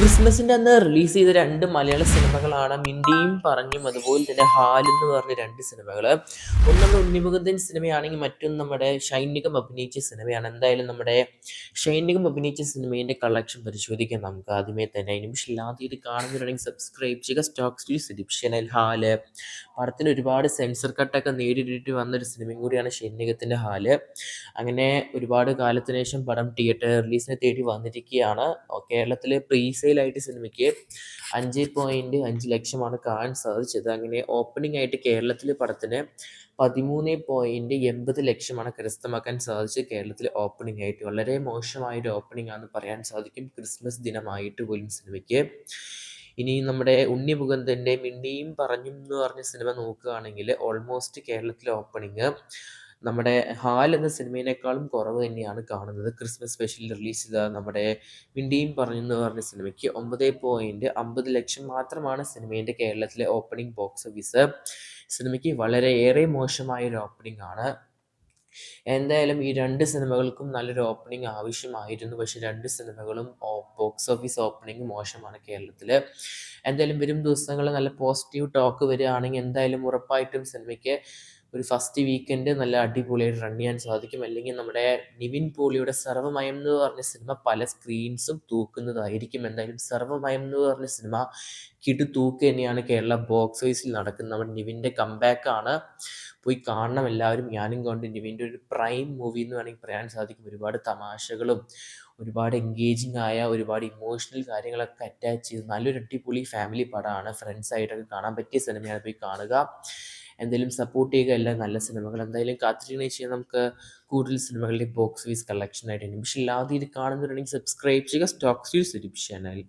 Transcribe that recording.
ക്രിസ്മസിന്റെ അന്ന് റിലീസ് ചെയ്ത രണ്ട് മലയാള സിനിമകളാണ് മിണ്ടിയും പറഞ്ഞും അതുപോലെ തന്നെ ഹാലെന്ന് പറഞ്ഞ രണ്ട് സിനിമകൾ ഒന്ന് നമ്മൾ ഉണ്ണിമുകുന്ദൻ സിനിമയാണെങ്കിൽ മറ്റൊന്ന് നമ്മുടെ ഷൈനികം അഭിനയിച്ച സിനിമയാണ്. എന്തായാലും നമ്മുടെ ഷൈനികം അഭിനയിച്ച സിനിമേന്റെ കളക്ഷൻ പരിശോധിക്കാം നമുക്ക് ആദ്യമേ തന്നെ. നിമിഷമില്ലാതെ ഇത് കാണുന്നുണ്ടെങ്കിൽ സബ്സ്ക്രൈബ് ചെയ്യുക. സ്റ്റോക്ക് സ്റ്റീൽ സിഡിപ്ഷനൽ ഹാൽ. പടത്തിന് ഒരുപാട് സെൻസർ കട്ടൊക്കെ നേരിട്ടിട്ട് വന്നൊരു സിനിമയും കൂടിയാണ് ഷൈനികത്തിന്റെ ഹാൽ. അങ്ങനെ ഒരുപാട് കാലത്തിന് ശേഷം പടം തിയേറ്റർ റിലീസിനെ തേടി വന്നിരിക്കുകയാണ്. കേരളത്തിലെ പ്രീ സെയിലായിട്ട് സിനിമയ്ക്ക് അഞ്ച് പോയിന്റ് അഞ്ച് ലക്ഷമാണ് കാണാൻ സാധിച്ചത്. അങ്ങനെ ഓപ്പണിംഗ് ആയിട്ട് കേരളത്തിലെ പടത്തിന് പതിമൂന്ന് പോയിന്റ് എൺപത് ലക്ഷമാണ് കരസ്ഥമാക്കാൻ സാധിച്ചത്. കേരളത്തിലെ ഓപ്പണിംഗ് ആയിട്ട് വളരെ മോശമായൊരു ഓപ്പണിംഗ് ആണെന്ന് പറയാൻ സാധിക്കും. ക്രിസ്മസ് ദിനമായിട്ട് പോലും സിനിമയ്ക്ക്. ഇനി നമ്മുടെ ഉണ്ണി മുകുന്ദന്റെ മിണ്ടിയും പറഞ്ഞും എന്ന് പറഞ്ഞ സിനിമ നോക്കുകയാണെങ്കിൽ ഓൾമോസ്റ്റ് കേരളത്തിലെ ഓപ്പണിങ് നമ്മുടെ ഹാൽ എന്ന സിനിമയിനേക്കാളും കുറവ് തന്നെയാണ് കാണുന്നത്. ക്രിസ്മസ് സ്പെഷ്യൽ റിലീസ് ചെയ്ത നമ്മുടെ മിണ്ടിയും പറഞ്ഞു എന്ന് പറഞ്ഞ സിനിമയ്ക്ക് ഒമ്പത് പോയിന്റ് അമ്പത് ലക്ഷം മാത്രമാണ് സിനിമേന്റെ കേരളത്തിലെ ഓപ്പണിംഗ് ബോക്സ് ഓഫീസ് സിനിമയ്ക്ക് വളരെയേറെ മോശമായ ഒരു ഓപ്പണിംഗ് ആണ്. എന്തായാലും ഈ രണ്ട് സിനിമകൾക്കും നല്ലൊരു ഓപ്പണിംഗ് ആവശ്യമായിരുന്നു. പക്ഷെ രണ്ട് സിനിമകളും ബോക്സ് ഓഫീസ് ഓപ്പണിംഗ് മോശമാണ് കേരളത്തിൽ എന്തായാലും വരും ദിവസങ്ങളിൽ നല്ല പോസിറ്റീവ് ടോക്ക് വരികയാണെങ്കിൽ എന്തായാലും ഉറപ്പായിട്ടും സിനിമയ്ക്ക് ഒരു ഫസ്റ്റ് വീക്കെൻഡ് നല്ല അടിപൊളിയായിട്ട് റൺ ചെയ്യാൻ സാധിക്കും. അല്ലെങ്കിൽ നമ്മുടെ നിവിൻ പോളിയുടെ സർവമയം എന്ന് പറഞ്ഞ സിനിമ പല സ്ക്രീൻസും തൂക്കുന്നതായിരിക്കും. എന്തായാലും സർവമയം എന്ന് പറഞ്ഞ സിനിമ കിടു തൂക്ക് തന്നെയാണ് കേരള ബോക്സ് ഓഫീസിൽ നടക്കുന്നത്. നമ്മുടെ നിവിന്റെ കമ്പാക്കാണ് പോയി കാണണം എല്ലാവരും. ഞാനും കൊണ്ട് നിവിന്റെ ഒരു പ്രൈം മൂവി എന്ന് വേണമെങ്കിൽ പറയാൻ സാധിക്കും. ഒരുപാട് തമാശകളും ഒരുപാട് എൻഗേജിങ് ആയ ഒരുപാട് ഇമോഷണൽ കാര്യങ്ങളൊക്കെ അറ്റാച്ച് ചെയ്ത് നല്ലൊരു അടിപൊളി ഫാമിലി പടമാണ്. ഫ്രണ്ട്സായിട്ടൊക്കെ കാണാൻ പറ്റിയ സിനിമയാണ് പോയി കാണുക. എന്തെങ്കിലും സപ്പോർട്ട് ചെയ്യുക എല്ലാം നല്ല സിനിമകൾ എന്തായാലും കാത്തിരിക്കണ ചെയ്യാൻ നമുക്ക് കൂടുതൽ സിനിമകളുടെ ബോക്സ് ഓഫീസ് കളക്ഷനായിട്ട് പക്ഷേ ഇല്ലാതെ ഇത് കാണുന്നുണ്ടെങ്കിൽ സബ്സ്ക്രൈബ് ചെയ്യുക സ്റ്റോക്സ് യൂസ് ചാനൽ